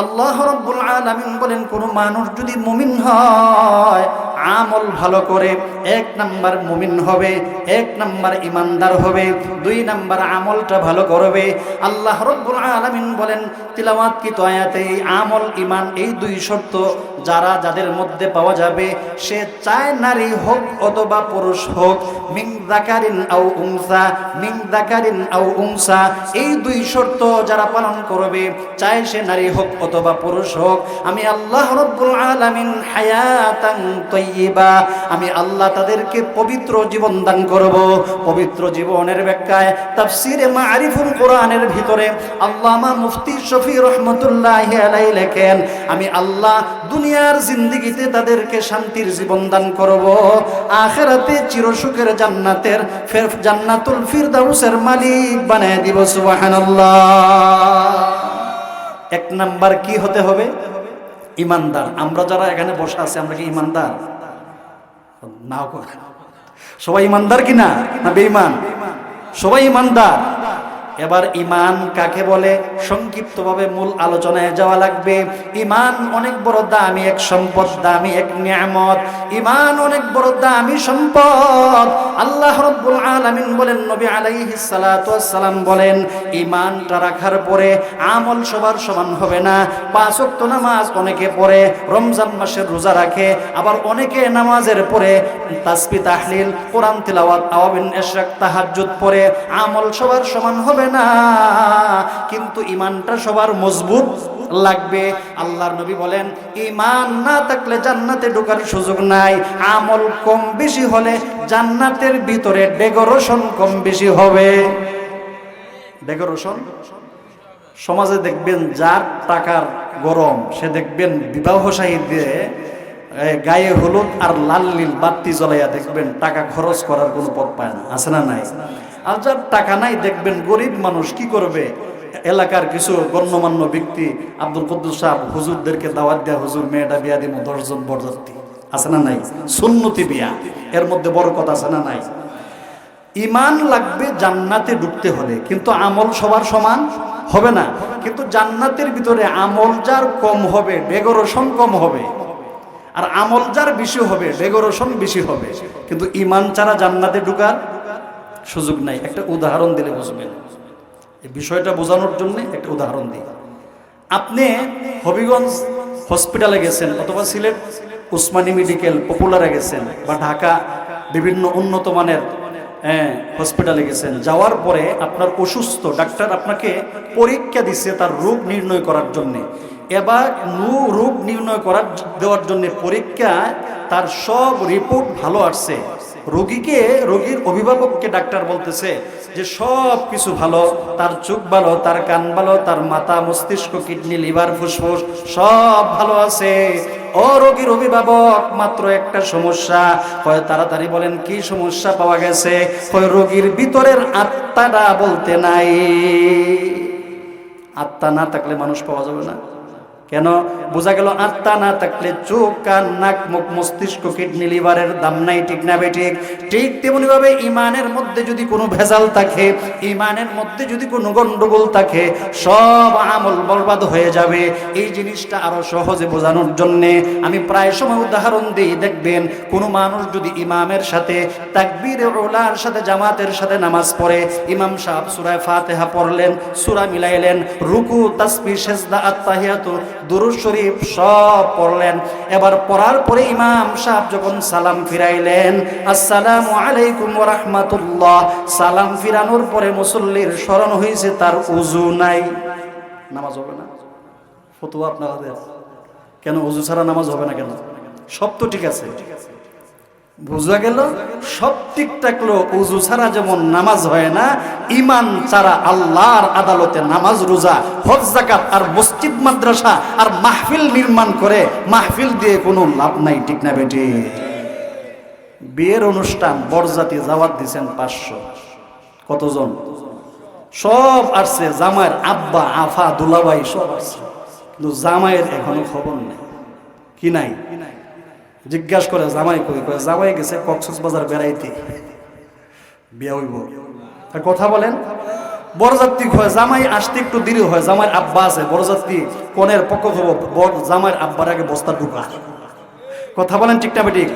আল্লাহ রব্বুল আলামিন বলেন, কোনো মানুষ যদি মুমিন হয়, আমল ভালো করে, এক নাম্বার মুমিন হবে, এক নাম্বার ইমানদার হবে, দুই নাম্বার আমলটা ভালো করবে। আল্লাহ রব্বুল আলামিন বলেন, তিলাওয়াত কি তয়াতে আমল ইমান এই দুই শর্ত যারা যাদের মধ্যে পাওয়া যাবে, সে চায় নারী হোক অথবা পুরুষ হোক। মিং দাকারিন উংসা মিং দাকারিন উংসা এই দুই শর্ত যারা পালন করবে, চায় সে নারী হোক অথবা পুরুষ হোক। আমি আল্লাহ রব্বুল আলামিন হায়াতান আমি আল্লাহ তাদেরকে পবিত্র জীবন দান করব। পবিত্র জীবনের ব্যাখ্যায় তাফসিরে মারিফুল কোরআনের ভিতরে আল্লামা মুফতি শফি রহমতুল্লাহ আলাই লেখেন, আমি আল্লাহ দুনিয়ার জিন্দিগিতে তাদেরকে শান্তির জীবন দান করব। আখেরাতে চিরসুখের জান্নাতের ফের জান্নাতুল ফিরদাউসের মালিক বানায় দিব, সুবহানাল্লাহ। এক নাম্বার কি হতে হবে? ইমানদার। আমরা যারা এখানে বসে আছি, আমরা কি ইমানদার? নাও সবাই ইমানদার কি না না বেঈমান? সবাই ইমানদার? এবার ইমান কাকে বলে? সংক্ষিপ্তভাবে মূল আলোচনায় যাওয়া লাগবে। ইমান অনেক বড় দামি এক সম্পদ, দামি এক নিয়ামত। ইমান অনেক বড় দামি সম্পদ। আল্লাহ রব্বুল আলামিন বলেন, নবী আলাইহিস সালাম বলেন ইমানটা রাখার পরে আমল সবার সমান হবে না। পাঁচ ওয়াক্ত নামাজ অনেকে পড়ে, রমজান মাসের রোজা রাখে, আবার অনেকে নামাজের পরে তাসবি তাহলিল, কোরআন, তিলাওয়াত, আওয়াবিন ইশরাক তাহাজ্জুদ পড়ে। আমল সবার সমান হবে না। কিন্তু ইমানটা সবার মজবুত লাগবে। আল্লাহর নবী বলেন ইমান না থাকলে জান্নাতে ঢোকার সুযোগ নাই। আমল কম বেশি হলে জান্নাতের ভিতরে ডেকোরেশন কম বেশি হবে। ডেকোরেশন? সমাজে দেখবেন যার টাকার গরম, সে দেখবেন বিবাহ সাহিত্যে গায়ে হলুদ আর লাল নীল বাতি জ্বলাইয়া দেখবেন টাকা খরচ করার কোনো পথ পায় না। আছে না নাই? আর টাকা নাই দেখবেন গরিব মানুষ কি করবে? এলাকার কিছু গণ্যমান্য ব্যক্তি আব্দুল কদ্দুস সাহেব হুজুরদেরকে দাওয়াত দেয়া, হুজুর, মেয়েটা বিয়া দিব দশজন বরযাত্রী। আছে না নাই? সুন্নতি বিয়া। এর মধ্যে বড় কথা আছে না নাই? ইমান লাগবে জান্নাতে ঢুকতে হলে, কিন্তু আমল সবার সমান হবে না। কিন্তু জান্নাতের ভিতরে আমল যার কম হবে, ডেকোরেশন কম হবে, আর আমল যার বেশি হবে, ডেকোরেশন বেশি হবে। কিন্তু ইমান ছাড়া জান্নাতে ঢুকার সুযোগ নাই, একটা উদাহরণ দিলে বুঝবেন। এই বিষয়টা বোঝানোর জন্য একটা উদাহরণ দিই। আপনি হবিগঞ্জ হসপিটালে গেছেন অথবা সিলেট উসমানী মেডিকেল পপুলারে গেছেন বা ঢাকা বিভিন্ন উন্নত মানের হসপিটালে গেছেন, যাওয়ার পরে আপনার অসুস্থ ডাক্তার আপনাকে পরীক্ষা দিচ্ছে তার রোগ নির্ণয় করার জন্য। এবার নু রোগ নির্ণয় করার দেওয়ার জন্য পরীক্ষা, তার সব রিপোর্ট ভালো আসছে। রোগীকে, রোগীর অভিভাবককে ডাক্তার বলতেছে যে সব কিছু ভালো, তার চোখ ভালো, তার কান ভালো, তার মাথা মস্তিষ্ক, কিডনি, লিভার, ফুসফুস সব ভালো আছে। ও রোগীর অভিভাবক, মাত্র একটা সমস্যা হয় তাড়াতাড়ি বলেন, কি সমস্যা পাওয়া গেছে? হয় রোগীর ভিতরের আত্মাটা বলতে নাই। আত্মা না থাকলে মানুষ পাওয়া যাবে না। কেন? বোঝা গেল আত্মা না থাকলে চোখ, কান, নাক, মুখ, মস্তিষ্ক, কিডনি, লিভারের দাম নাই, ঠিক না বেঠিক ঠিক? তেমনি ভাবে ইমানের মধ্যে যদি কোনো ভেজাল থাকে, ইমানের মধ্যে যদি কোনো গন্ডগোল থাকে, সব আমল বরবাদ হয়ে যাবে। এই জিনিসটা আরও সহজে বোঝানোর জন্য আমি প্রায় সময় উদাহরণ দিই, দেখবেন কোনো মানুষ যদি ইমামের সাথে, তাকবীর ওলার সাথে, জামাতের সাথে নামাজ পড়ে, ইমাম সাহেব সুরায় ফাতেহা পড়লেন, সুরা মিলাইলেন, রুকু তাসবি সেজদা আত্মাহিয়াতু দুরুদ শরীফ সব পড়লেন। এবার পড়ার পরে ইমাম সাহেব যখন সালাম ফিরাইলেন, আসসালামু আলাইকুম রাহমাতুল্লাহ। সালাম ফিরানোর পরে মুসল্লির স্মরণ হয়েছে, তার উজু নাই। নামাজ হবে না? ফতোয়া আপনাদের কেন? উজু ছাড়া নামাজ হবে না কেন? সব তো ঠিক আছে ঠিক আছে। বোঝা গেল? সব ঠিক থাকল উজু ছাড়া যেমন নামাজ হয় না ইমান ছাড়া আল্লাহর আদালতে নামাজ রোজা, হজ জাকাত আর মসজিদ, মাদ্রাসা আর মাহফিল নির্মাণ করে, মাহফিল দিয়ে কোনো লাভ নাই, ঠিক না বেটি? বিয়ের অনুষ্ঠান বরজাতি জাওয়াত দিছেন পাঁচশো। কতজন? সব আসছে, জামাইয়ের আব্বা, আফা, দুলাভাই সব আসছে। কিন্তু জামাইয়ের এখনও খবর নেই। কি নাই? জিজ্ঞাসা করে, জামাই কই? জামাই গেছে কক্সস বাজার বেড়াইতে। বিয়া হইব। কথা বলেন, বরযাত্রী হয় জামাই আসতে একটু দেরি হয়। জামাই আব্বা আছে, বরযাত্রী কনের পক্ষ হব বর, জামাইয়ের আব্বার আগে বস্তা ঢুকা কথা বলেন ঠিক না ঠিক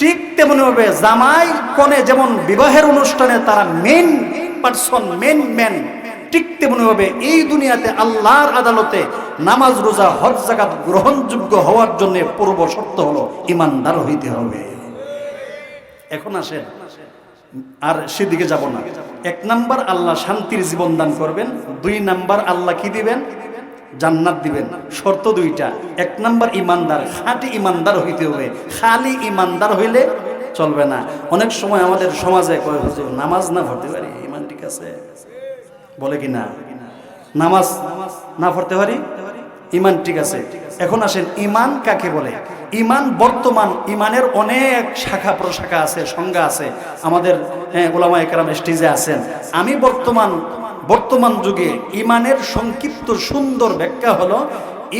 ঠিক তেমনি ভাবে জামাই কনে যেমন বিবাহের অনুষ্ঠানে তারা মেন পার্সন মেন ম্যান ঠিক তেমনি ভাবে এই দুনিয়াতে আল্লাহর আদালতে নামাজ, রোজা, হজ জাকাত গ্রহণযোগ্য হওয়ার জন্য পূর্ব শর্ত হলো ইমানদার হইতে হবে। এখন আসেন, আর সেদিকে যাব না। এক নাম্বার আল্লাহ শান্তির জীবন দান করবেন, দুই নাম্বার আল্লাহ কি দিবেন? জান্নাত দিবেন। শর্ত দুইটা, এক নাম্বার ইমানদার, খাঁটি ইমানদার হইতে হবে। খালি ইমানদার হইলে চলবে না। অনেক সময় আমাদের সমাজে কয়, হুজুর, নামাজ না পড়তে পারি? ইমান ঠিক আছে? বলে কি না? নামাজ না পড়তে পারি? ইমান ঠিক আছে। এখন আসেন, ইমান কাকে বলে? ইমান বর্তমান, ইমানের অনেক শাখা প্রশাখা আছে, সংজ্ঞা আছে। আমাদের হ্যাঁ ওলামা একরাম স্টেজে আছেন। আমি বর্তমান বর্তমান যুগে ইমানের সংক্ষিপ্ত সুন্দর ব্যাখ্যা হলো,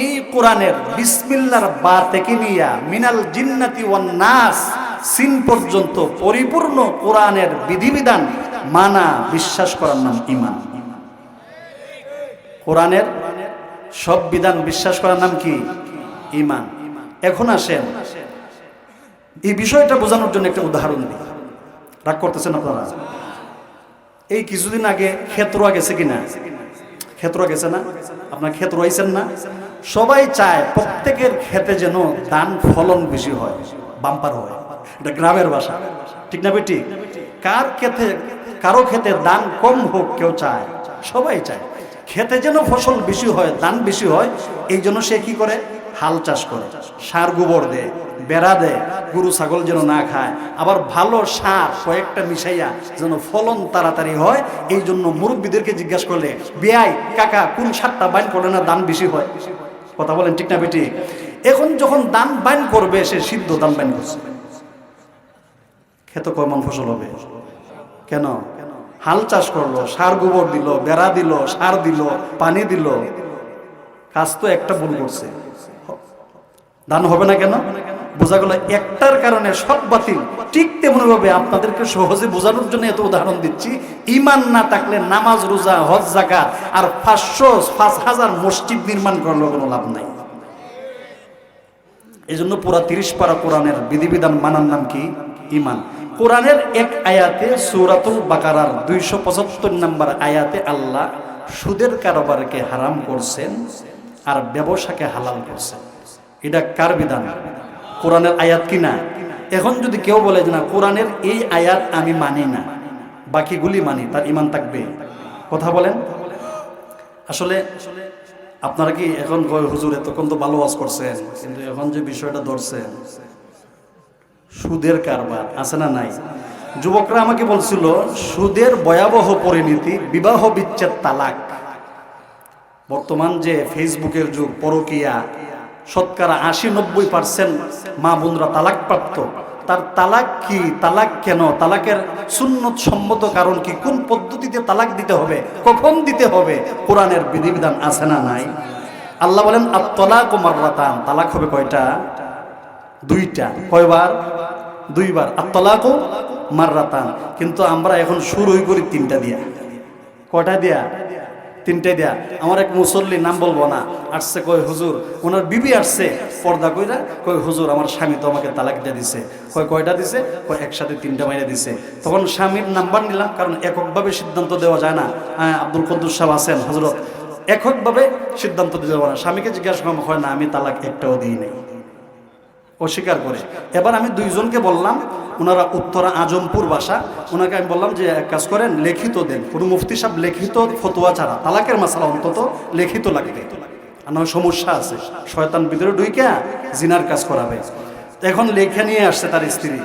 এই কোরআনের বিসমিল্লার বা থেকে নিয়া মিনাল জিন্নাতি ওয়ান নাস সিন পর্যন্ত পরিপূর্ণ কোরআনের বিধিবিধান মানা, বিশ্বাস করার নাম ইমান। কোরআনের সব বিধান বিশ্বাস করার নাম কি? ইমান এখন আসেন, এই বিষয়টা বোঝানোর জন্য একটা উদাহরণ দিই। রাগ করতেছেন আপনারা? এই কিছুদিন আগে ক্ষেত্রয়া গেছে কিনা? ক্ষেত্র গেছে না? আপনার ক্ষেত্র হয়েছেন না? সবাই চায় প্রত্যেকের ক্ষেতে যেন দান ফলন বেশি হয়, বাম্পার হয়। এটা গ্রামের ভাষা। ঠিক না বেটি কার ক্ষেতে কারও ক্ষেতে দান কম হোক কেউ চায়। সবাই চায়। খেতে যেন ফসল বেশি হয়, ধান বেশি হয়, এই জন্য সে কি করে? হাল চাষ করে। সার গোবর দেয়, বেড়া দেয়, গরু, ছাগল যেন না খায়। আবার ভালো সার কয়েকটা মিশাইয়া যেন ফলন তাড়াতাড়ি হয়, এই জন্য মুরব্বীদেরকে জিজ্ঞাসা করলে, বেয়াই, কাকা, কোন সারটা বাইন করলে না দান বেশি হয়? কথা বলেন ঠিক না বেটি? এখন যখন দান বাইন করবে, সে সিদ্ধ দান বাইন করছে। খেত কয়মন ফসল হবে? কেন? হাল চাষ করল, সার গোবর দিল, বেড়া দিল, সার দিল, পানি দিল। কাজ তো একটা ভুল করছে। দান হবে না কেন? বোঝা গেল একটার কারণে সব বাতিল। ঠিক তেমনি ভাবে আপনাদেরকে সহজে বোঝানোর জন্য এত উদাহরণ দিচ্ছি। ইমান না থাকলে নামাজ, রোজা, হজ জাকাত আর পাঁচশো, পাঁচ হাজার মসজিদ নির্মাণ করলে কোনো লাভ নাই। এই জন্য পুরা তিরিশ পারা কোরআনের বিধিবিধান মানার নাম কি? ইমান কোরআনের এক আয়াতে সৌরাতুল বাকারার দুইশো পঁচাত্তর নম্বর আয়াতে আল্লাহ সুদের কারবারকে হারাম করছেন আর ব্যবসাকে হালাল করছেন। এটা কার বিধান? কোরআনের আয়াত কি না? এখন যদি কেউ বলে যে না, কোরআনের এই আয়াত আমি মানি না, বাকিগুলি মানি, তার ইমান থাকবে? কথা বলেন। আসলে আপনারা কি এখন হুজুর, এতক্ষণ তো ভালো করছেন, কিন্তু এখন যে বিষয়টা ধরছেন সুদের কারবার, আছে না নাই? যুবকরা আমাকে বলছিল, সুদের ভয়াবহ পরিণতি, বিবাহ বিচ্ছেদ তালাক। বর্তমান যে ফেসবুকের যুগ, পরকিয়া, শতকরা আশি নব্বই পার্সেন্ট মা বোনরা তালাক প্রাপ্ত তার তালাক কি, তালাক কেন, তালাকের সুন্নত সম্মত কারণ কি, কোন পদ্ধতিতে তালাক দিতে হবে, কখন দিতে হবে, কোরআনের বিধিবিধান আছে না নাই? আল্লাহ বলেন, আত্তলাক ও মাররাতান, তালাক হবে কয়টা? দুইটা। কয়বার? দুইবার আত্তলাক ও মাররাতান। কিন্তু আমরা এখন শুরুই করি তিনটা দিয়া। কয়টা দিয়া? তিনটে দেয়া। আমার এক মুসল্লি নাম বলব না আসছে কই হুজুর ওনার বিবি আসছে। পর্দা কইরা কই হুজুর আমার স্বামী তো আমাকে তালাক দিয়ে দিছে। কয় কয়টা দিছে? কয় একসাথে তিনটা মাইরে দিছে। তখন স্বামীর নাম্বার নিলাম কারণ এককভাবে সিদ্ধান্ত দেওয়া যায় না। হ্যাঁ, আব্দুল কদ্দুস সাহেব আছেন হজরত এককভাবে সিদ্ধান্ত পারে না। স্বামীকে জিজ্ঞাসা হয় না আমি তালাক একটাও দিই নাই। অস্বীকার করে। এবার আমি দুইজনকে বললাম, ওনারা উত্তরা আজমপুর বাসা ওনাকে আমি বললাম যে, এক কাজ করেন, লিখিত দেন। কোনো মুফতি সাহেব লিখিত ফতোয়া ছাড়া, তালাকের মাসালা অন্তত লিখিত লাগবে। নয় সমস্যা আছে। শয়তান ভিতরে ঢুইকা জিনার কাজ করাবে। এখন লেখা নিয়ে আসছে তার স্ত্রী।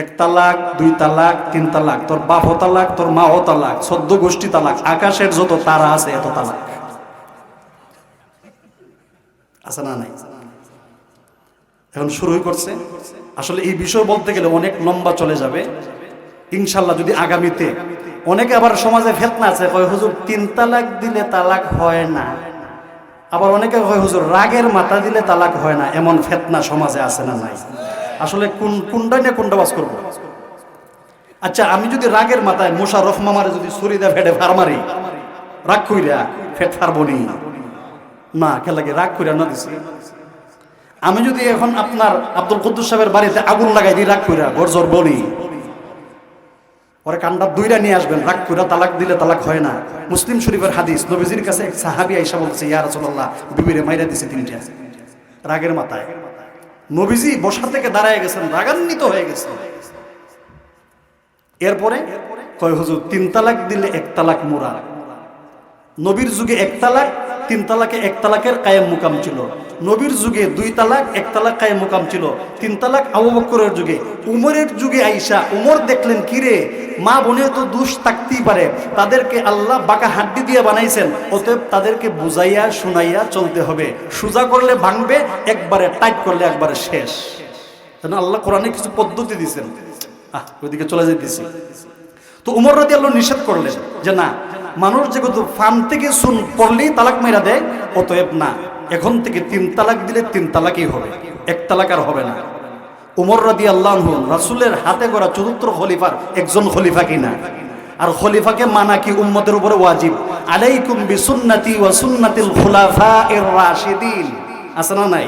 এক তালাক, দুই তালাক, তিন তালাক, তোর বাপও তালাক, তোর মাও তালাক, সদ্য গোষ্ঠী তালাক, আকাশের যত তারা আছে এত তালাক। আছে না নাই? এখন শুরুই করছে। আসলে এই বিষয় বলতে গেলে অনেক লম্বা চলে যাবে। ইনশাল্লাহ যদি আগামীতে অনেকে আবার সমাজে ফেতনা আছে, কয়, হুজুর, তিন তালাক দিলে তালাক হয় না। আবার অনেকে কয়, হুজুর, রাগের মাথা দিলে তালাক হয় না। এমন ফেতনা সমাজে আছে না নাই? আসলে কোন কোনটা নিয়ে কোনটা বাস করব? আচ্ছা আমি যদি রাগের মাথায় মোশারফ মামারে যদি ছুরি দা ফেটে ফার মারি, রাগ কইরা ফেট ফারবনি না? কে লাগে রাগ করে না দিছি? আমি যদি এখন আপনার আব্দুল কুদ্দুস সাহেবের বাড়িতে আগুন লাগাই দিই, রাগ করে গরজর বলি। পরে কান্ডা দুইটা নিয়ে আসবেন, রাগ করে তালাক দিলে তালাক হয় না। মুসলিম শরীফের হাদিস, নবীজির কাছে এক সাহাবি আইসা বলছে, ইয়া রাসূলুল্লাহ বিবিরে মাইরা দিছে তিনটা। রাগের মাথায়। নবীজি বসা থেকে দাঁড়ায় গেছেন, রাগান্বিত হয়ে গেছেন এরপরে কয়, হুজুর, তিন তালাক দিলে এক তালাক মোরা। নবীর যুগে এক তালাক তিন তালাকে এক তালাকের কায়েম মুকাম ছিল। নবীর যুগে দুই তালাক, এক তালাক কায়েম মুকাম ছিল। তিন তালাক আবু বকরের যুগে। উমরের যুগে আইসা উমর দেখলেন কিরে মা বোনের তো দুষ থাকতেই পারে। তাদেরকে আল্লাহ বাঁকা হাড্ডি দিয়ে বানাইছেন। অতএব তাদেরকে বুঝাইয়া শুনাইয়া চলতে হবে। সোজা করলে ভাঙবে, একবারে টাইট করলে একবারে শেষ। যেন আল্লাহ কোরআনে কিছু পদ্ধতি দিয়েছেন আহ, ওইদিকে চলে যেতেছি তো উমর রাজি আল্লাহ নিষেধ করলেন যে, না মানুষ যেহেতু ফান থেকে শুন পড়লেই তালাক মেরা দেয়, অতএব না। এখন থেকে তিন তালাক দিলে তিন তালাকই হবে, এক তালাক আর হবে না। উমর রাদি আল্লাহ রাসুলের হাতে করা চতুর্থ খলিফার একজন খলিফা কিনা? আর খলিফাকে মানা কি উম্মতের উপরে ওয়াজিব? আলাইকুম বিসুন্নতি ওয়া সুন্নাতিল খুলাফা এর রাশিদিন। আছে না নাই?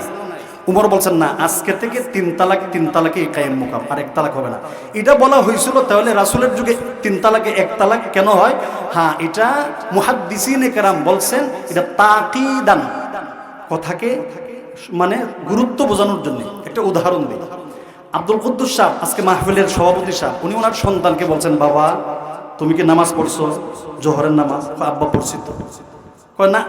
উমর বলছেন, না, আজকে থেকে তিন তালাক, তিন তালাকে কায়েম মুকাম, আর এক তালাক হবে না। এটা বলা হয়েছিল, তাহলে রাসুলের যুগে তিন তালাকে এক তালাক কেন হয়? হ্যাঁ এটা মুহাদ্দিসিনে কেরাম বলছেন, এটা তাকিদান, কথাকে মানে গুরুত্ব বোঝানোর জন্য। একটা উদাহরণ দিই। আব্দুল কুদ্দুস সাহ, আজকে মাহফিলের সভাপতি সাহ, উনি ওনার সন্তানকে বলছেন, বাবা, তুমি কি নামাজ পড়ছো? জোহরের নামাজ? আব্বা, পড়ছি তো। কয়, না,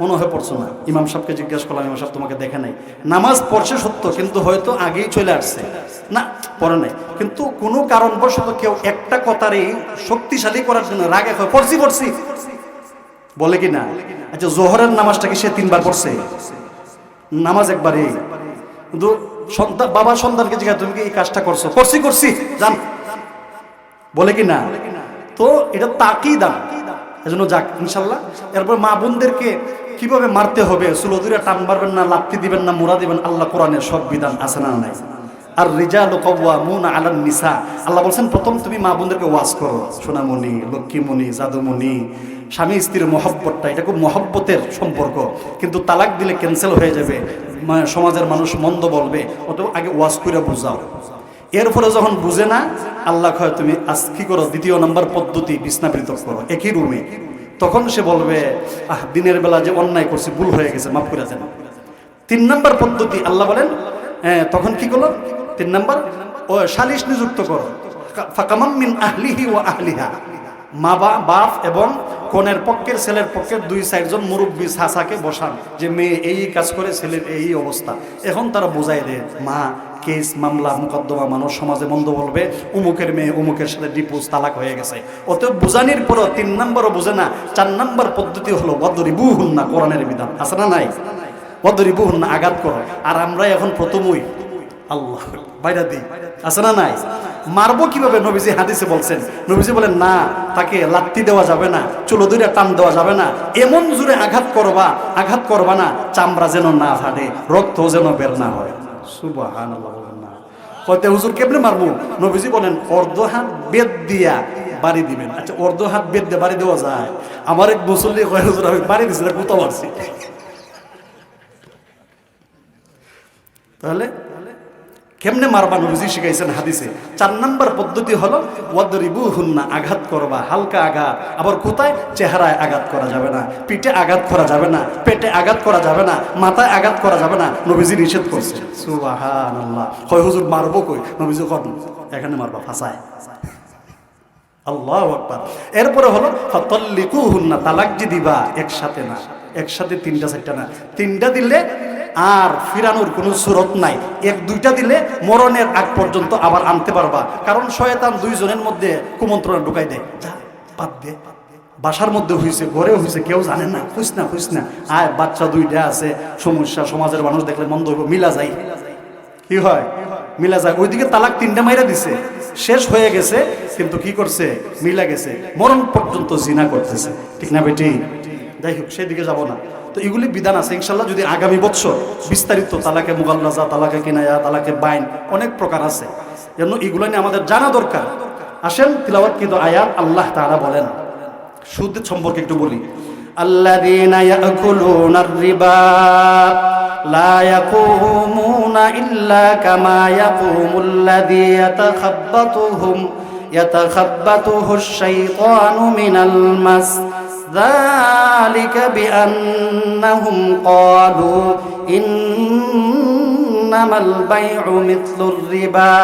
মনে হয় পড়ছো না। ইমাম সাহেবকে জিজ্ঞেস করলাম, ইমাম সাহেব, তোমাকে দেখে নাই। নামাজ পড়ছে সত্য, কিন্তু হয়তো আগেই চলে আসছে। না, পড়ে নাই। কিন্তু কোনো কারণবশত কেউ একটা কথারই শক্তিশালী করার জন্য রাগে হয়, পড়ছি পড়ছি। বলে কি না? আচ্ছা জোহরের নামাজটা কি সে তিনবার পড়ছে? নামাজ একবারই। কিন্তু সন্তান বাবা সন্তানকে জিজ্ঞাসা, তুমি কি এই কাজটা করছ? করছি করছি। জান। বলে কি না? তো এটা তাকি দাম এজন্য যাক, ইনশাল্লাহ। এরপর মা বোনদেরকে কীভাবে মারতে হবে সুলদুরে টান মারবেন না লাপ্তি দিবেন না মুরা দিবেন, আল্লাহ কোরআনের সব বিধান আছে না নাই? আর রিজাল মুন আলান নিসা। আল্লাহ বলছেন, প্রথম তুমি মা বোনদেরকে ওয়াজ করো, সোনামণি, লক্ষ্মীমণি জাদুমণি স্বামী স্ত্রীর মহব্বতটা, এটা খুব মহব্বতের সম্পর্ক। কিন্তু তালাক দিলে ক্যান্সেল হয়ে যাবে সমাজের মানুষ মন্দ বলবে অত আগে ওয়াজ করে বুঝাও। এর ফলে যখন বুঝে না আল্লাহ কয় তুমি আজ কি করো? দ্বিতীয় নম্বর পদ্ধতি বিছনা পৃথক করো। একই রুমে। তখন সে বলবে আহ দিনের বেলা যে অন্যায় করছি ভুল হয়ে গেছে মাফ করে দেন। তিন নম্বর পদ্ধতি আল্লাহ বলেন হ্যাঁ, তখন কি করল? তিন নম্বর ও সালিশ নিযুক্ত করো। ফাকামাম মিন আহলিহি ও আহলিহা। মা বাপ এবং কনের পক্ষের ছেলের পক্ষের দুই চারজন মুরব্বী সাসাকে বসান যে মেয়ে এই কাজ করে ছেলের এই অবস্থা। এখন তারা বোঝাই দেয় মা কেস, মামলা, মোকদ্দমা মানুষ সমাজে মন্দ বলবে, উমুকের মেয়ে উমুকের সাথে ডিপোজ তালাক হয়ে গেছে। অতএব বুঝানির পরও তিন নম্বরও বুঝে না, চার নম্বর পদ্ধতি হলো বদরি বুহুন না কোরআনের বিধান। আছে না নাই? বদরি বুহুন না আঘাত করো। আর আমরা এখন প্রথমই আল্লাহ বাইরা দিই। আছে না নাই? মারবো কীভাবে? নবীজি হাদিসে বলছেন। নবীজি বলেন, না, তাকে লাত্তি দেওয়া যাবে না, চুলো দুইটা টান দেওয়া যাবে না। এমন জোরে আঘাত করবা আঘাত করবা না, চামড়া যেন না ফাটে, রক্ত যেন বের না হয়। সুবাহান না হয়তো হুজুর কেমনে মারবো নবীজি বলেন, অর্ধ হাত বেদ দিয়া বাড়ি দিবেন। আচ্ছা অর্ধ হাত বেদ দিয়ে বাড়ি দেওয়া যায়? আমার এক মুসল্লি কয়, হুজুর, আমি বাড়ি দিছি না কোথাও মারছি। তাহলে কেমনে মারবা নবীজি শিখাইছেন হাদিসে? চার নাম্বার পদ্ধতি হলো ওয়াদরিবু হুন্না আঘাত করবা, হালকা আঘাত। আবার কোথায়? চেহারায় আঘাত করা যাবে না। পিঠে আঘাত করা যাবে না, পেটে আঘাত করা যাবে না, মাথায় আঘাত করা যাবে না, নবীজি নিষেধ করছে। সুবাহান আল্লাহ হয় হুজুর, মারবো কই? নবীজি কর এখানে মারবা, ফাঁসায়। আল্লাহ আকবার। এরপরে হলো ফতল্লিকু হুন্না তালাক যে দিবা, একসাথে না। একসাথে তিনটা, চারটা না। তিনটা দিলে আর ফিরানোর কোনো সুরত নাই। এক, দুইটা দিলে মরণের আগ পর্যন্ত আবার আনতে পারবা। কারণ শয়তান দুইজনের মধ্যে কুমন্ত্রণা ঢুকাই দেয়। যা দে। বাসার মধ্যে হয়েছে ঘরে হয়েছে কেউ জানে না। খুঁজ না খুঁজ না। আয়, বাচ্চা দুইটা আছে, সমস্যা, সমাজের মানুষ দেখলে মন্দ হইব, মিলা যায় কি হয়? মিলা যায়। ওইদিকে তালাক তিনটা মাইরা দিছে। শেষ হয়ে গেছে, কিন্তু কি করছে? মিলা গেছে। মরণ পর্যন্ত জিনা করতেছে। ঠিক না বেটি? যাই হোক সেদিকে যাব না তো এগুলি বিধান আছে ইনশাল্লাহ যদি আগামী বছর বিস্তারিত তালাকে মুগাল্লাজা তালাকে কিনায়া তালাকে বাইন অনেক প্রকার আছে যেন এগুলো নিয়ে আমাদের জানা দরকার আসেন তিলাওয়াত কিন্তু আয়াত আল্লাহ তাআলা বলেন সুদ সম্পর্কে একটু বলি الذين يأكلون الربا لا يقومون إلا كما يقوم الذي يتخبطهم يتخبطه الشيطان من المس ذلك بأنهم قالوا إنما البيع مثل الربا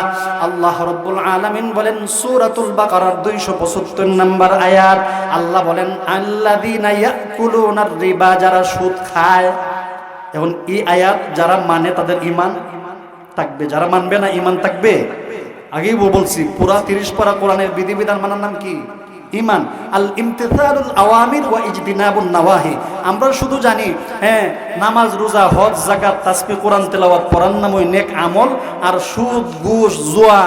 আল্লাহ রব্বুল আলামিন বলেন সূরাতুল বাকারার 275 নম্বর আয়াত আল্লাহ বলেন আল্লাযীনা ইয়াকুলুনার রিবা যারা সুদ খায় এখন এই আয়াত যারা মানে তাদের ঈমান থাকবে যারা মানবে না ঈমান থাকবে আগেই বলছি পুরা 30 পারা কোরআনের বিধিবিধান মানার নাম কি ইমান, আল ইমতিসালুল আওয়ামির ওয়া ইজতিনাবুন নাওয়াহি। আমরা শুধু জানি হ্যাঁ নামাজ, রোজা, হজ, যাকাত তাসবিহ কোরআন, তেলাওয়াত পড়ার নামই নেক আমল, আর সুদ, ঘুষ, জুয়া,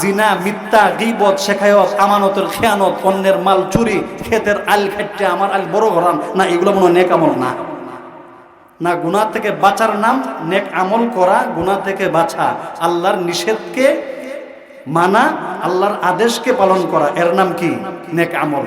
জিনা, মিথ্যা, গীবত, শেখায়ত, আমানতের খেয়ানত অন্যের মাল চুরি, ক্ষেতের আল খাইতে আমার আল বড় ঘরান না, এগুলো মনে নেক আমল না। না, গুনাহ থেকে বাঁচার নাম নেক আমল করা, গুনাহ থেকে বাঁচা, আল্লাহর নিষেধকে মানা আল্লাহর আদেশকে পালন করা। এর নাম কি? নেক আমল।